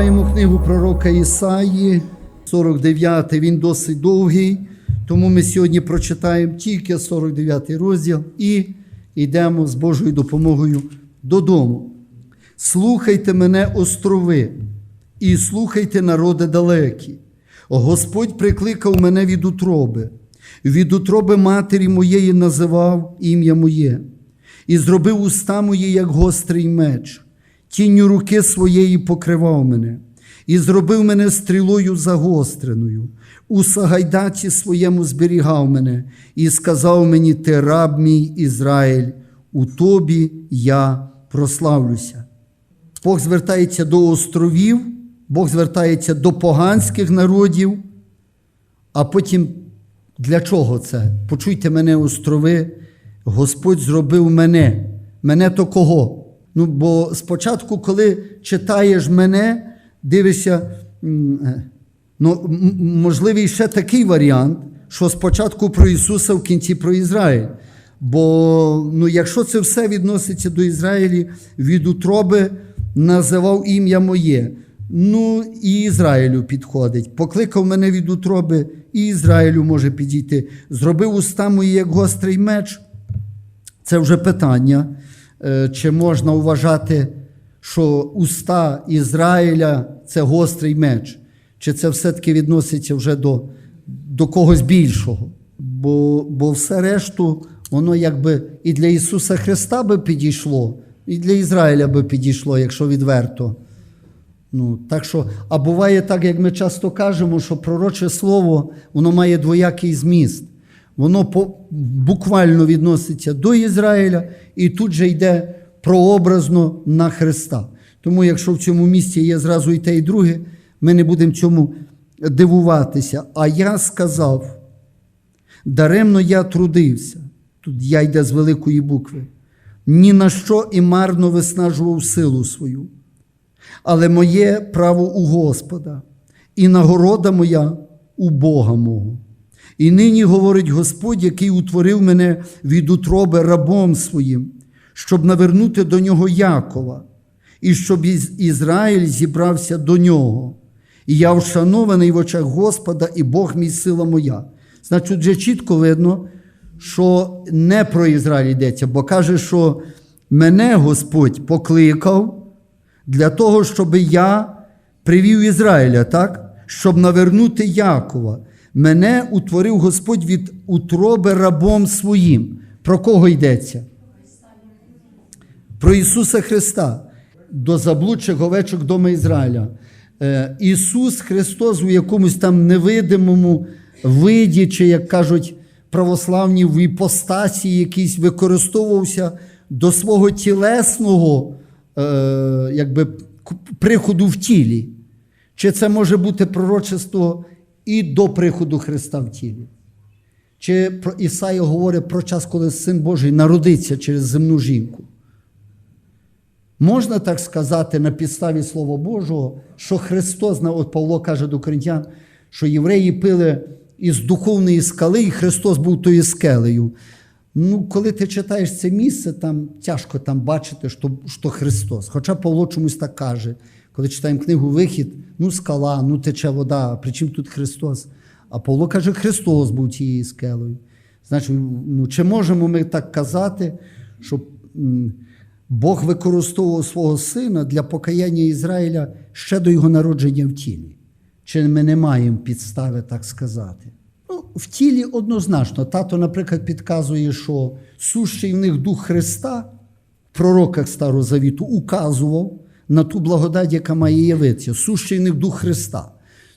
Читаємо книгу пророка Ісаї, 49 він досить довгий, тому ми сьогодні прочитаємо тільки 49 розділ і йдемо з Божою допомогою додому. Слухайте мене, острови, і слухайте народи далекі. Господь прикликав мене від утроби, від утроби матері моєї називав ім'я моє, і зробив уста мої, як гострий меч, тінню руки своєї покривав мене, і зробив мене стрілою загостреною, у сагайдаці своєму зберігав мене, і сказав мені: Ти раб мій Ізраїль, у тобі я прославлюся. Бог звертається до островів, Бог звертається до поганських народів, а потім для чого це? Почуйте мене, острови, Господь зробив мене. Мене то кого? Ну, бо спочатку, коли читаєш мене, дивишся, е, ну, можливий ще такий варіант, що спочатку про Ісуса, в кінці про Ізраїль. Бо ну, якщо це все відноситься до Ізраїлі, від утроби називав ім'я моє. Ну, і Ізраїлю підходить. Покликав мене від утроби, і Ізраїлю може підійти. Зробив уста мої, як гострий меч. Це вже питання, чи можна вважати, що уста Ізраїля це гострий меч, чи це все-таки відноситься вже до, до когось більшого. Бо, бо все решту, воно якби і для Ісуса Христа би підійшло, і для Ізраїля би підійшло, якщо відверто. Ну, так що, а буває так, як ми часто кажемо, що пророче слово воно має двоякий зміст. Воно по, буквально відноситься до Ізраїля і тут же йде прообразно на Христа. Тому, якщо в цьому місці є зразу і те, і друге, ми не будемо цьому дивуватися. А я сказав, даремно я трудився. Тут я йде з великої букви. Ні на що і марно виснажував силу свою але моє право у Господа, і нагорода моя у Бога мого. І нині говорить Господь, який утворив мене від утроби рабом своїм, щоб навернути до нього Якова, і щоб Ізраїль зібрався до нього. І я вшанований в очах Господа, і Бог мій сила моя. Значить, вже чітко видно, що не про Ізраїль йдеться, бо каже, що мене Господь покликав для того, щоб я привів Ізраїля, так? щоб навернути Якова. Мене утворив Господь від утроби рабом своїм. Про кого йдеться? Про Ісуса Христа до заблудших овечок дома Ізраїля. Е, Ісус Христос у якомусь там невидимому виді, чи, як кажуть православні, в іпостасі якийсь використовувався до свого тілесного е, якби, приходу в тілі. Чи це може бути пророчество і до приходу Христа в тілі? Чи про Ісая говорить про час, коли Син Божий народиться через земну жінку? Можна так сказати на підставі Слова Божого, що Христос, от Павло каже до коринтян, що євреї пили із духовної скали, і Христос був тою скелею. Ну, коли ти читаєш це місце, там тяжко там бачити, що, що Христос. Хоча Павло чомусь так каже, коли читаємо книгу Вихід, ну скала, ну тече вода, при чим тут Христос? А Павло каже, Христос був тією скелею. Значить, ну, чи можемо ми так казати, що Бог використовував свого сина для покаяння Ізраїля ще до його народження в тілі? Чи ми не маємо підстави так сказати? Ну, в тілі однозначно. Тато, наприклад, підказує, що сущий в них дух Христа в пророках Старого Завіту указував на ту благодать, яка має явитися. Сущий в дух Христа.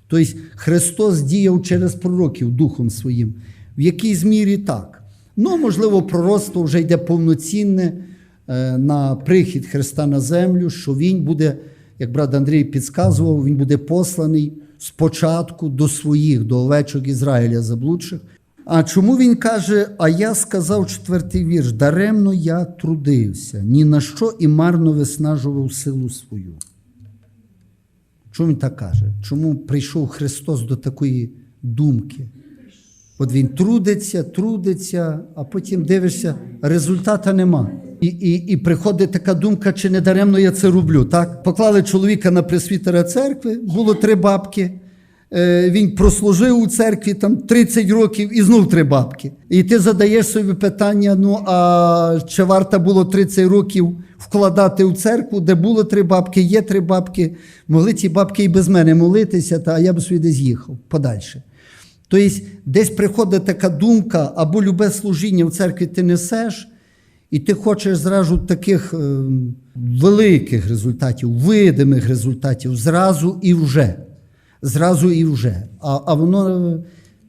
Тобто Христос діяв через пророків Духом Своїм. В якійсь мірі так. Ну, можливо, пророцтво вже йде повноцінне е, на прихід Христа на землю, що Він буде, як брат Андрій підказував, Він буде посланий спочатку до своїх, до овечок Ізраїля заблудших. А чому він каже, а я сказав четвертий вірш, даремно я трудився, ні на що і марно виснажував силу свою. Чому він так каже? Чому прийшов Христос до такої думки? От він трудиться, трудиться, а потім дивишся, результата нема. І, і, і приходить така думка, чи не даремно я це роблю. Так? Поклали чоловіка на пресвітера церкви, було три бабки. Е, Він прослужив у церкві там 30 років і знов три бабки. І ти задаєш собі питання: ну а чи варто було 30 років вкладати у церкву, де було три бабки, є три бабки, могли ці бабки і без мене молитися, та я б собі десь їхав подальше. Тобто, десь приходить така думка, або любе служіння в церкві ти несеш, і ти хочеш зразу таких е, великих результатів, видимих результатів, зразу і вже. Зразу і вже. А, а воно е,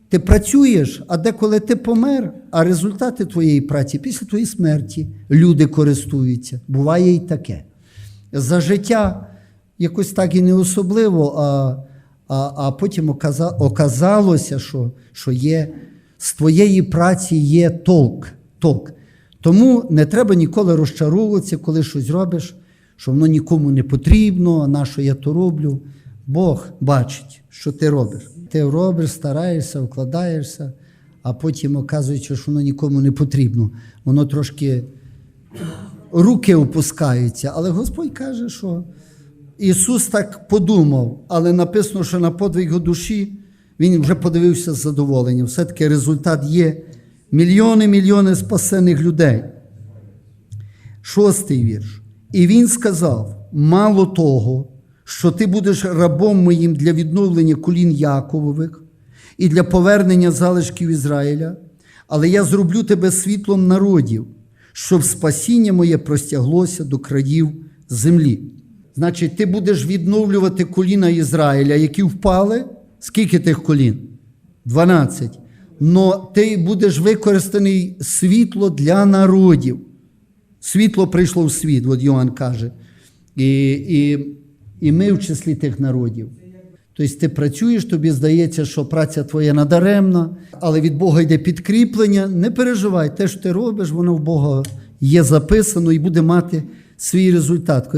ти працюєш, а деколи ти помер, а результати твоєї праці після твоєї смерті люди користуються. Буває і таке. За життя якось так і не особливо, а, а, а потім оказа, оказалося, що, що є, з твоєї праці є толк. толк. Тому не треба ніколи розчаровуватися, коли щось робиш, що воно нікому не потрібно, а на що я то роблю. Бог бачить, що ти робиш. Ти робиш, стараєшся, вкладаєшся, а потім оказується, що воно нікому не потрібно. Воно трошки руки опускаються. Але Господь каже, що Ісус так подумав, але написано, що на подвиг його душі Він вже подивився з задоволенням. Все-таки результат є мільйони мільйони спасених людей. Шостий вірш. І він сказав: мало того, що ти будеш рабом моїм для відновлення колін Яковових і для повернення залишків Ізраїля, але я зроблю тебе світлом народів, щоб спасіння моє простяглося до країв землі. Значить, ти будеш відновлювати коліна Ізраїля, які впали. Скільки тих колін? 12. Но ти будеш використаний світло для народів. Світло прийшло в світ, от Йоанн каже. І, і, і ми в числі тих народів. Тобто ти працюєш, тобі здається, що праця твоя надаремна, але від Бога йде підкріплення. Не переживай, те, що ти робиш, воно в Бога є записано і буде мати свій результат.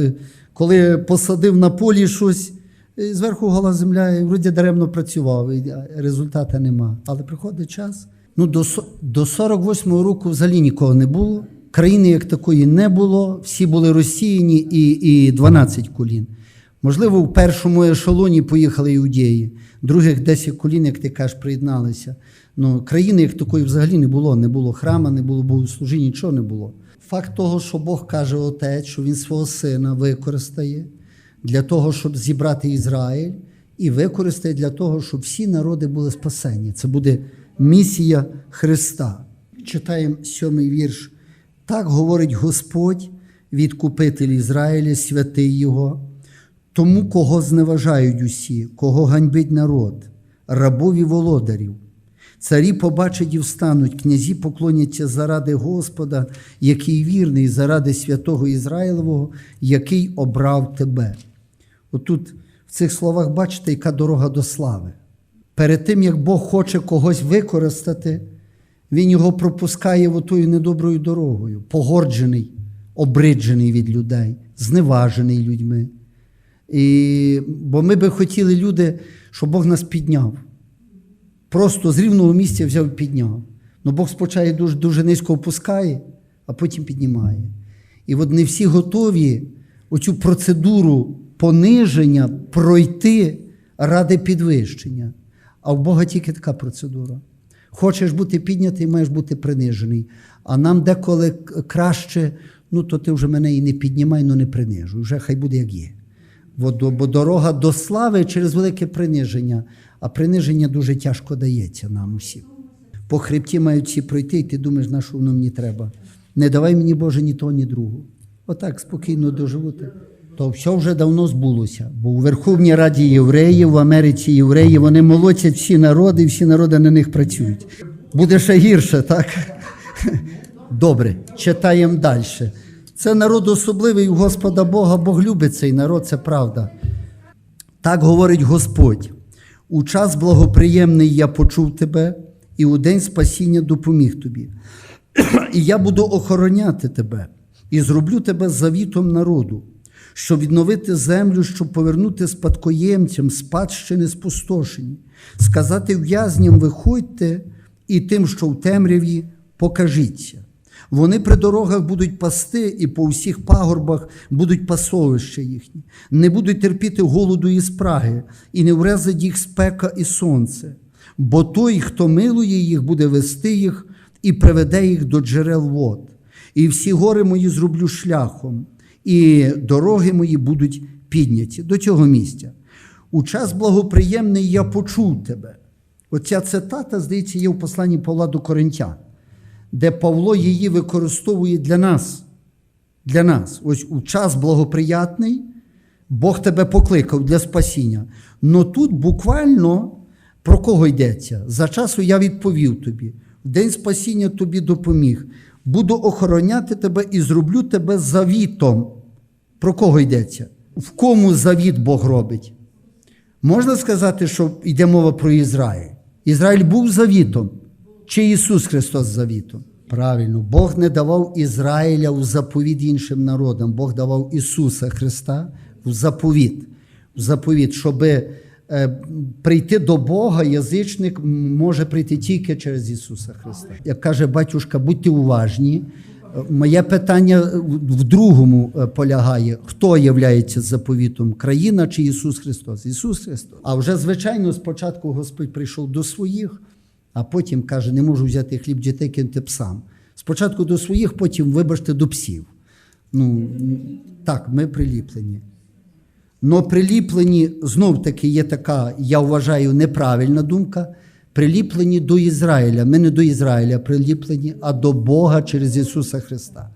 Коли- посадив на полі щось, зверху гола земля, і вроді даремно працював, і результату нема. Але приходить час. Ну, до, до 48-го року взагалі нікого не було. Країни як такої не було, всі були розсіяні і, і 12 колін. Можливо, в першому ешелоні поїхали іудеї, других 10 колін, як ти кажеш, приєдналися. Ну, країни як такої взагалі не було. Не було храма, не було богослужінь, нічого не було. Факт того, що Бог каже Отець, що Він свого сина використає для того, щоб зібрати Ізраїль, і використає для того, щоб всі народи були спасені. Це буде місія Христа. Читаємо сьомий вірш. Так говорить Господь, відкупитель Ізраїля, святий Його, тому, кого зневажають усі, кого ганьбить народ, рабов і володарів. Царі побачать і встануть, князі поклоняться заради Господа, який вірний, заради святого Ізраїлового, який обрав тебе. Отут в цих словах бачите, яка дорога до слави. Перед тим, як Бог хоче когось використати, Він його пропускає отою недоброю дорогою, погорджений, обриджений від людей, зневажений людьми. І, бо ми би хотіли люди, щоб Бог нас підняв. Просто з рівного місця взяв і підняв. Ну Бог спочатку дуже, дуже низько опускає, а потім піднімає. І от не всі готові оцю процедуру пониження пройти ради підвищення. А в Бога тільки така процедура. Хочеш бути піднятий, маєш бути принижений. А нам деколи краще, ну то ти вже мене і не піднімай, ну не принижуй. Вже хай буде як є. Бо, дорога до слави через велике приниження, а приниження дуже тяжко дається нам усім. По хребті мають всі пройти, і ти думаєш, на що воно мені треба. Не давай мені, Боже, ні того, ні другого. Отак спокійно доживути. То все вже давно збулося. Бо у Верховній Раді євреїв, в Америці євреї, вони молотять всі народи, всі народи на них працюють. Буде ще гірше, так? Добре, читаємо далі. Це народ особливий у Господа Бога, Бог любить цей народ, це правда. Так говорить Господь: у час благоприємний я почув тебе, і у день спасіння допоміг тобі. І я буду охороняти тебе, і зроблю тебе завітом народу, щоб відновити землю, щоб повернути спадкоємцям спадщини спустошені, сказати в'язням, виходьте, і тим, що в темряві, покажіться. Вони при дорогах будуть пасти, і по всіх пагорбах будуть пасовища їхні, не будуть терпіти голоду і спраги, і не врезать їх спека і сонце. Бо той, хто милує їх, буде вести їх і приведе їх до джерел вод. І всі гори мої зроблю шляхом, і дороги мої будуть підняті до цього місця. У час благоприємний я почув тебе. Оця цитата, здається, є в посланні Павла до Коринтян, де Павло її використовує для нас. Для нас. Ось у час благоприятний Бог тебе покликав для спасіння. Но тут буквально про кого йдеться? За часу я відповів тобі. В день спасіння тобі допоміг. Буду охороняти тебе і зроблю тебе завітом. Про кого йдеться? В кому завіт Бог робить? Можна сказати, що йде мова про Ізраїль. Ізраїль був завітом. Чи Ісус Христос завітом? Правильно, Бог не давав Ізраїля в заповіт іншим народам. Бог давав Ісуса Христа в заповіт. В заповіт, щоб е, прийти до Бога, язичник може прийти тільки через Ісуса Христа. Як каже батюшка, будьте уважні. Моє питання в другому е, полягає: хто являється заповітом? Країна чи Ісус Христос? Ісус Христос. А вже звичайно, спочатку Господь прийшов до своїх, а потім каже: не можу взяти хліб дітей кинути псам. Спочатку до своїх, потім вибачте до псів. Ну так, ми приліплені. Но приліплені знов таки є така, я вважаю, неправильна думка. Приліплені до Ізраїля. Ми не до Ізраїля приліплені, а до Бога через Ісуса Христа.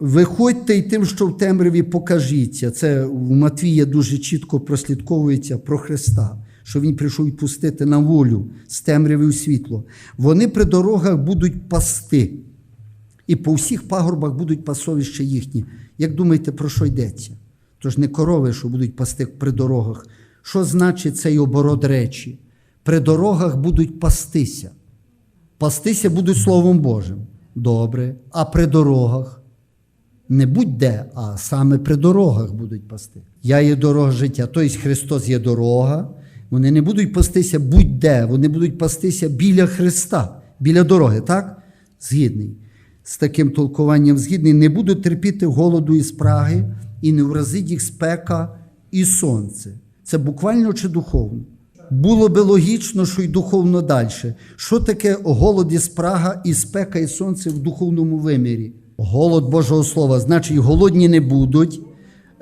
Виходьте і тим, що в темряві покажіться. Це в Матвія дуже чітко прослідковується про Христа, що Він прийшов відпустити на волю з темряви у світло. Вони при дорогах будуть пасти, і по всіх пагорбах будуть пасовища їхні. Як думаєте, про що йдеться? Тож не корови, що будуть пасти при дорогах. Що значить цей оборот речі? При дорогах будуть пастися. Пастися будуть Словом Божим. Добре. А при дорогах не будь-де, а саме при дорогах будуть пасти. Я є дорога життя, тобто Христос є дорога. Вони не будуть пастися будь-де, вони будуть пастися біля Христа, біля дороги, так? Згідний. З таким толкуванням згідний, не будуть терпіти голоду і спраги, і не вразить їх спека і сонце. Це буквально чи духовно? Було би логічно, що й духовно далі. Що таке голод і спрага, і спека, і сонце в духовному вимірі? Голод Божого Слова, значить, голодні не будуть.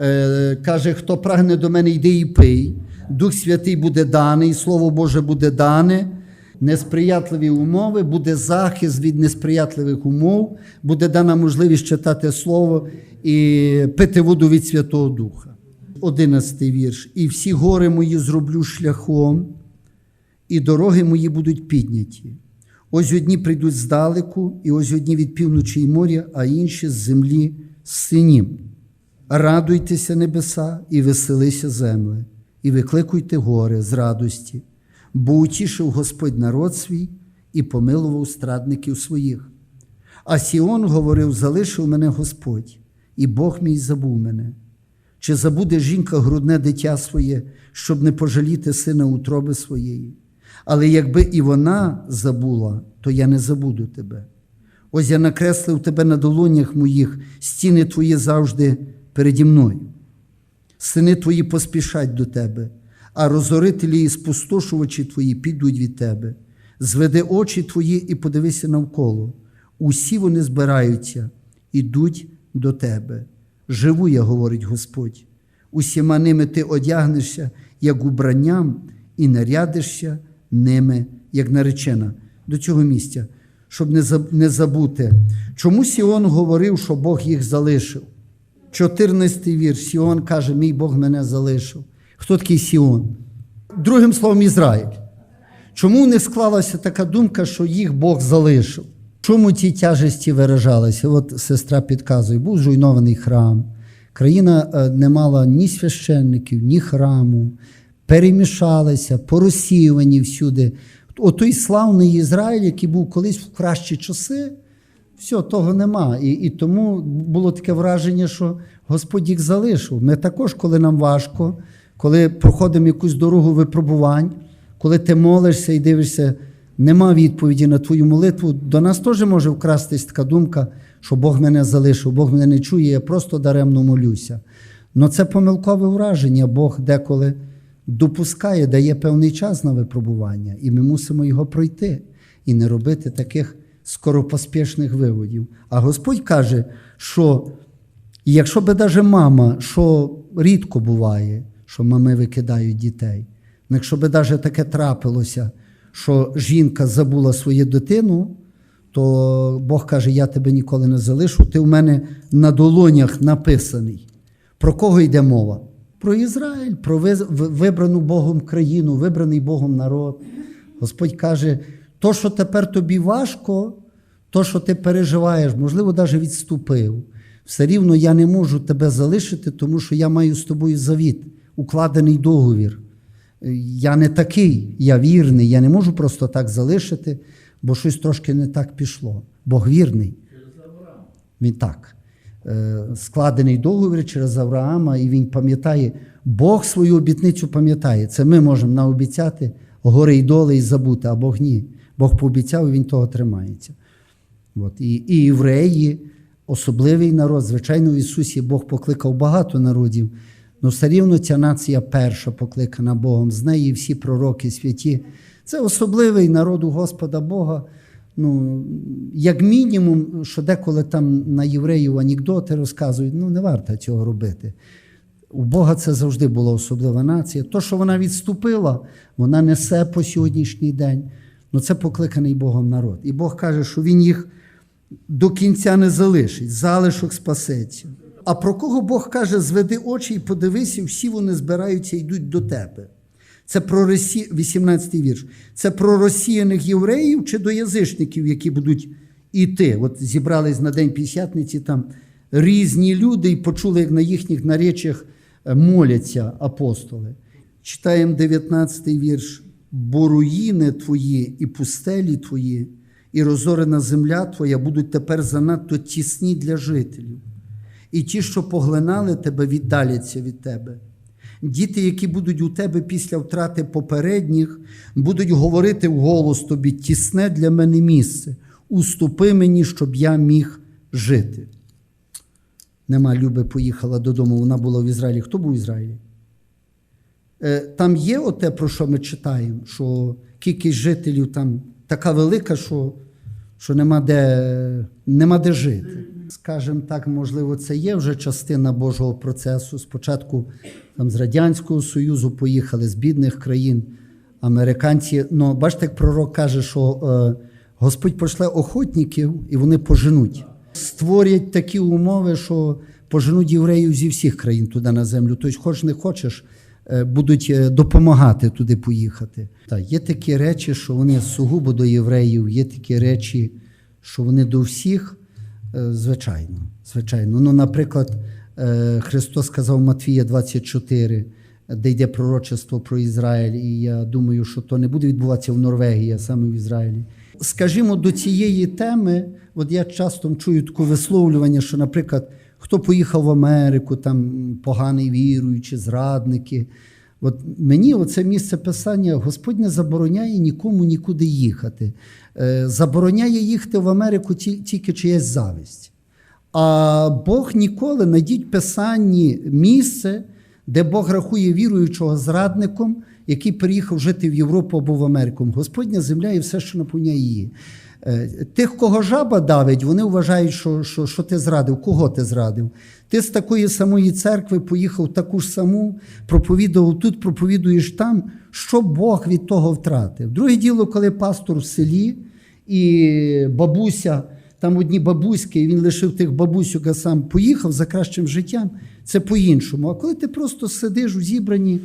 Е, каже, хто прагне до мене, йди і пий. Дух Святий буде даний, Слово Боже буде дане. Несприятливі умови, буде захист від несприятливих умов, буде дана можливість читати Слово і пити воду від Святого Духа. Одинадцятий вірш. І всі гори мої зроблю шляхом, і дороги мої будуть підняті. Ось одні прийдуть здалеку, і ось одні від півночі й моря, а інші з землі з синім. Радуйтеся, небеса, і веселися земле, і викликуйте гори з радості, бо утішив Господь народ свій і помилував страдників своїх. А Сіон говорив: залишив мене Господь, і Бог мій забув мене. Чи забуде жінка грудне дитя своє, щоб не пожаліти сина утроби своєї? Але якби і вона забула, то я не забуду тебе. Ось я накреслив тебе на долонях моїх, стіни твої завжди переді мною. Сини твої поспішать до тебе, а розорителі і спустошувачі твої підуть від тебе. Зведи очі твої і подивися навколо. Усі вони збираються, ідуть до тебе. Живу я, говорить Господь. Усіма ними ти одягнешся, як убранням, і нарядишся ними, як наречена. До цього місця, щоб не забути. Чому Сіон говорив, що Бог їх залишив? 14 вірш. Сіон каже, мій Бог мене залишив. Хто такий Сіон? Другим словом, Ізраїль. Чому не склалася така думка, що їх Бог залишив? Чому ті тяжесті виражалися? От сестра підказує, був зруйнований храм. Країна не мала ні священників, ні храму, перемішалися, порозсіювані всюди. Отой славний Ізраїль, який був колись в кращі часи, все, того нема. І, і тому було таке враження, що Господь їх залишив. Ми також, коли нам важко, коли проходимо якусь дорогу випробувань, коли ти молишся і дивишся, нема відповіді на твою молитву, до нас теж може вкрастись така думка, що Бог мене залишив, Бог мене не чує, я просто даремно молюся. Но це помилкове враження. Бог деколи допускає, дає певний час на випробування, і ми мусимо його пройти і не робити таких скоропоспішних виводів. А Господь каже, що якщо би навіть мама, що рідко буває, що мами викидають дітей, ну, якщо би навіть таке трапилося, що жінка забула свою дитину, то Бог каже: Я тебе ніколи не залишу, ти в мене на долонях написаний. Про кого йде мова? Про Ізраїль, про вибрану Богом країну, вибраний Богом народ. Господь каже: то, що тепер тобі важко, то, що ти переживаєш, можливо, навіть відступив. Все рівно я не можу тебе залишити, тому що я маю з тобою завіт, укладений договір. Я не такий, я вірний, я не можу просто так залишити, бо щось трошки не так пішло. Бог вірний. Він так. Е, Складений договір через Авраама, і він пам'ятає, Бог свою обітницю пам'ятає. Це ми можемо наобіцяти гори й доли і забути, а Бог ні. Бог пообіцяв, і він того тримається. От. І, і євреї, особливий народ, звичайно, в Ісусі Бог покликав багато народів, але все рівно ця нація перша покликана Богом. З неї всі пророки святі. Це особливий народ у Господа Бога. Ну, як мінімум, що деколи там на євреїв анекдоти розказують, ну не варто цього робити. У Бога це завжди була особлива нація. То, що вона відступила, вона несе по сьогоднішній день. Ну це покликаний Богом народ. І Бог каже, що Він їх до кінця не залишить, залишок спасеться. А про кого Бог каже, зведи очі і подивися, всі вони збираються і йдуть до тебе. Це про Росі... 18-й вірш. Це про розсіяних євреїв чи до язичників, які будуть іти. От зібрались на День П'ятдесятниці там різні люди і почули, як на їхніх наречіях е, моляться апостоли. Читаємо 19-й вірш. Бо руїни твої і пустелі твої, і розорена земля твоя будуть тепер занадто тісні для жителів. І ті, що поглинали тебе, віддаляться від тебе. Діти, які будуть у тебе після втрати попередніх, будуть говорити вголос тобі тісне для мене місце. Уступи мені, щоб я міг жити. Нема Люби поїхала додому, вона була в Ізраїлі. Хто був в Ізраїлі? Е, Там є оте, про що ми читаємо, що кількість жителів там така велика, що, що нема, де, нема де жити. Скажімо так, можливо, це є вже частина Божого процесу. Спочатку там, з Радянського Союзу поїхали з бідних країн американці. Ну, бачите, як пророк каже, що е, Господь пошле охотників і вони поженуть. Створять такі умови, що поженуть євреїв зі всіх країн туди на землю. Тобто, хоч не хочеш, будуть е, допомагати туди поїхати. Так, є такі речі, що вони сугубо до євреїв, є такі речі, що вони до всіх. Е, Звичайно, звичайно. Ну, наприклад, е, Христос сказав Матвія 24, де йде пророчество про Ізраїль, і я думаю, що то не буде відбуватися в Норвегії, а саме в Ізраїлі. Скажімо, до цієї теми, от я часто чую таке висловлювання, що, наприклад, хто поїхав в Америку, там поганий віруючі, зрадники. От мені оце місце писання Господь не забороняє нікому нікуди їхати. Е, Забороняє їхати в Америку тільки чиясь завість. А Бог ніколи знайдіть в писанні місце, де Бог рахує віруючого зрадником, який приїхав жити в Європу або в Америку. Господня земля і все, що наповняє її. Е, Тих, кого жаба давить, вони вважають, що, що, що ти зрадив. Кого ти зрадив? Ти з такої самої церкви поїхав в таку ж саму, проповідував тут, проповідуєш там. Що Бог від того втратив? Друге діло, коли пастор в селі і бабуся, там одні бабуськи, і він лишив тих бабусюк, а сам поїхав за кращим життям, це по-іншому. А коли ти просто сидиш у зібранні,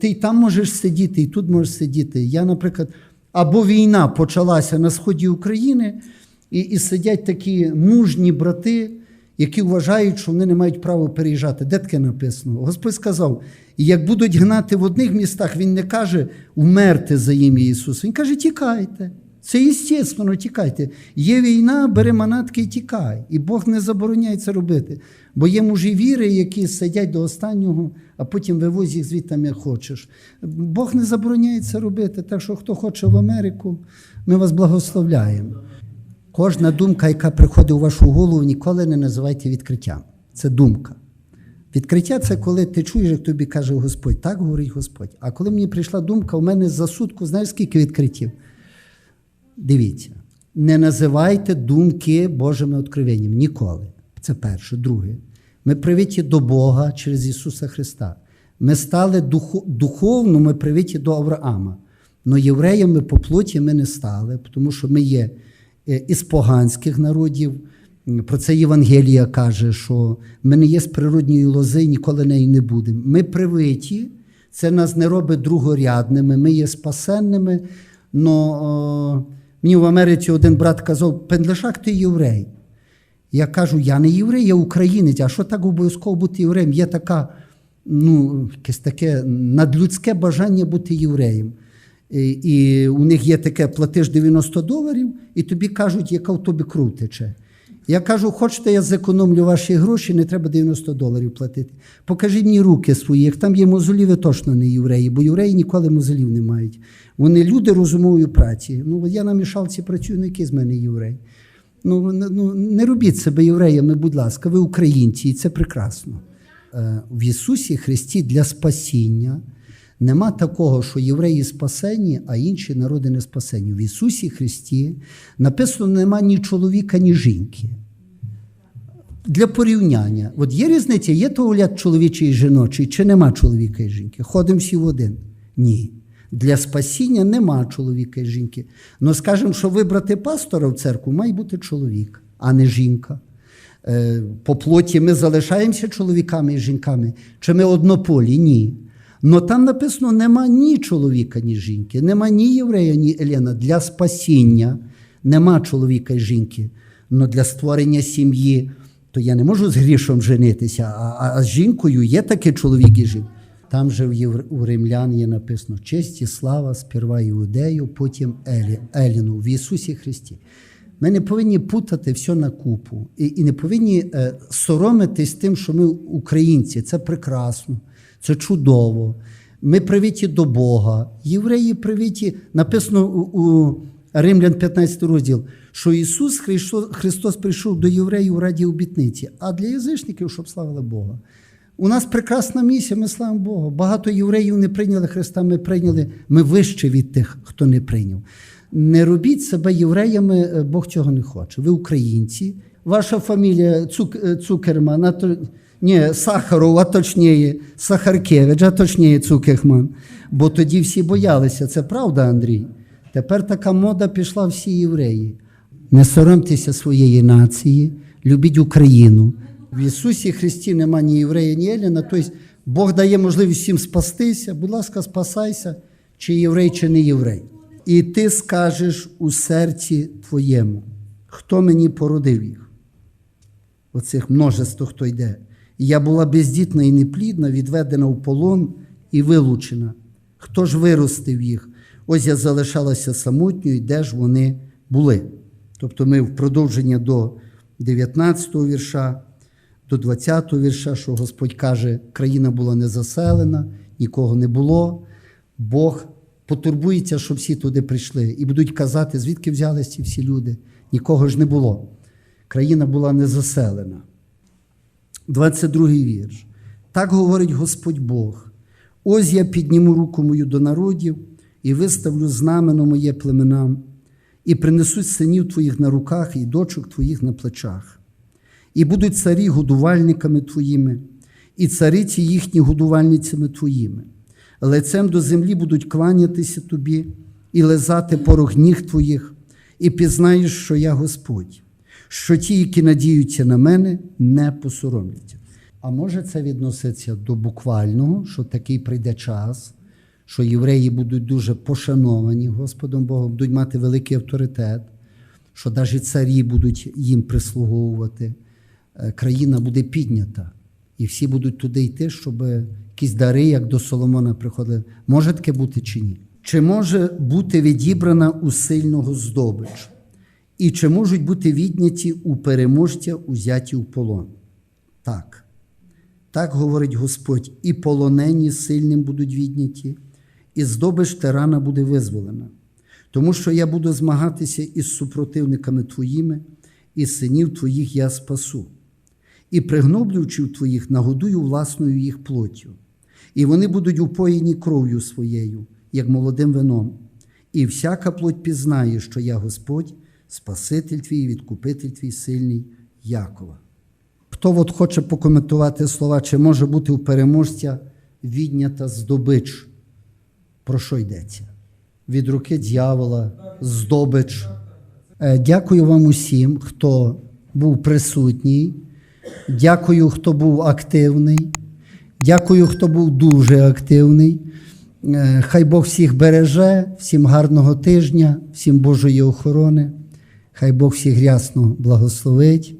ти й там можеш сидіти, і тут можеш сидіти. Я, наприклад, або війна почалася на сході України, і, і сидять такі мужні брати, які вважають, що вони не мають права переїжджати. Де таке написано? Господь сказав: і як будуть гнати в одних містах, Він не каже вмерти за ім'я Ісуса. Він каже, тікайте. Це естественно, тікайте. Є війна, бери манатки і тікай. І Бог не забороняє це робити. Бо є мужі віри, які сидять до останнього, а потім вивозь їх звідти як хочеш. Бог не забороняє це робити. Так що, хто хоче в Америку, ми вас благословляємо. Кожна думка, яка приходить у вашу голову, ніколи не називайте відкриттям. Це думка. Відкриття це коли ти чуєш, як тобі каже Господь, так говорить Господь. А коли мені прийшла думка, у мене за сутку, знаєш, скільки відкриттів? Дивіться, не називайте думки Божими откровенням ніколи. Це перше. Друге, ми привиті до Бога через Ісуса Христа. Ми стали духу, духовно, ми привиті до Авраама. Но євреями по плоті ми не стали, тому що ми є е, із поганських народів. Про це Євангелія каже, що ми не є з природньої лози, ніколи нею не будемо. Ми привиті, це нас не робить другорядними, ми є спасенними. Но о, мені в Америці один брат казав: Пендлешак, ти єврей. Я кажу, я не єврей, я українець. А що так обов'язково бути євреєм? Є така, ну, якесь таке надлюдське бажання бути євреєм. І, і у них є таке платиш 90 доларів, і тобі кажуть, яка в тобі кров тече. Я кажу, хочете, я зекономлю ваші гроші, не треба 90 доларів платити. Покажіть мені руки свої. Як там є мозолі, ви точно не євреї, бо євреї ніколи мозолів не мають. Вони люди розумової праці. Ну, я на мішалці працюю, ну який з мене єврей. Ну, ну, не робіть себе євреями, будь ласка, ви українці, і це прекрасно. Е, В Ісусі Христі для спасіння нема такого, що євреї спасені, а інші народи не спасені. В Ісусі Христі написано нема ні чоловіка, ні жінки. Для порівняння, от є різниця, є туалет чоловічий і жіночий, чи нема чоловіка і жінки? Ходимо всі в один. Ні. Для спасіння нема чоловіка і жінки. Ну, скажемо, що вибрати пастора в церкву має бути чоловік, а не жінка. Е, По плоті ми залишаємося чоловіками і жінками, чи ми однополі? Ні. Но там написано: нема ні чоловіка, ні жінки, нема ні єврея, ні Елена. Для спасіння нема чоловіка і жінки. Но для створення сім'ї, то я не можу з грішом женитися, а, а, з жінкою є таке чоловік і жінка. Там же у римлян є написано честь і слава сперва іудею, потім Елі... Еліну в Ісусі Христі. Ми не повинні путати все на купу і, і не повинні е, соромитись тим, що ми українці. Це прекрасно, це чудово. Ми привиті до Бога. Євреї привиті, написано у, у Римлян 15 розділ, що Ісус Христос, Христос прийшов до євреїв раді обітниці, а для язичників, щоб славили Бога. У нас прекрасна місія, ми славимо Богу. Багато євреїв не прийняли Христа, ми прийняли, ми вище від тих, хто не прийняв. Не робіть себе євреями, е, Бог цього не хоче. Ви українці, ваша фамілія Цук, е, Цукерман, а то, ні, Сахаров, а точніше, Сахаркевич, а точніше Цукерман. Бо тоді всі боялися. Це правда, Андрій? Тепер така мода пішла всі євреї. Не соромтеся своєї нації, любіть Україну. В Ісусі Христі нема ні єврея, ні Еліна. Тобто Бог дає можливість всім спастися. Будь ласка, спасайся, чи єврей, чи не єврей. І ти скажеш у серці твоєму, хто мені породив їх? Оцих множество, хто йде. І я була бездітна і неплідна, відведена в полон і вилучена. Хто ж виростив їх? Ось я залишалася самотньою, де ж вони були. Тобто ми в продовження до 19 го вірша, до 20 го вірша, що Господь каже, країна була не заселена, нікого не було. Бог потурбується, щоб всі туди прийшли, і будуть казати, звідки взялися ці всі люди. Нікого ж не було. Країна була не заселена. 22 вірш. Так говорить Господь Бог. Ось я підніму руку мою до народів і виставлю знамено моє племенам, і принесуть синів твоїх на руках і дочок твоїх на плечах. І будуть царі годувальниками твоїми, і цариці їхні годувальницями твоїми. Лицем до землі будуть кланятися тобі і лизати порог ніг твоїх, і пізнаєш, що я Господь, що ті, які надіються на мене, не посоромляться. А може це відноситься до буквального, що такий прийде час, що євреї будуть дуже пошановані Господом Богом, будуть мати великий авторитет, що навіть царі будуть їм прислуговувати, країна буде піднята, і всі будуть туди йти, щоб якісь дари, як до Соломона, приходили. Може таке бути чи ні? Чи може бути відібрана у сильного здобич? І чи можуть бути відняті у переможця, узяті в полон? Так. Так говорить Господь, і полонені сильним будуть відняті, і здобич тирана буде визволена. Тому що я буду змагатися із супротивниками твоїми, і синів твоїх я спасу, і пригноблювачів твоїх нагодую власною їх плоттю, і вони будуть упоєні кров'ю своєю, як молодим вином, і всяка плоть пізнає, що я Господь, Спаситель твій, відкупитель твій сильний Якова. Хто от хоче покоментувати слова, чи може бути у переможця віднята здобич? Про що йдеться? Від руки дьявола, здобич. Е, Дякую вам усім, хто був присутній. Дякую, хто був активний. Дякую, хто був дуже активний. Е, Хай Бог всіх береже, всім гарного тижня, всім Божої охорони. Хай Бог всіх рясно благословить.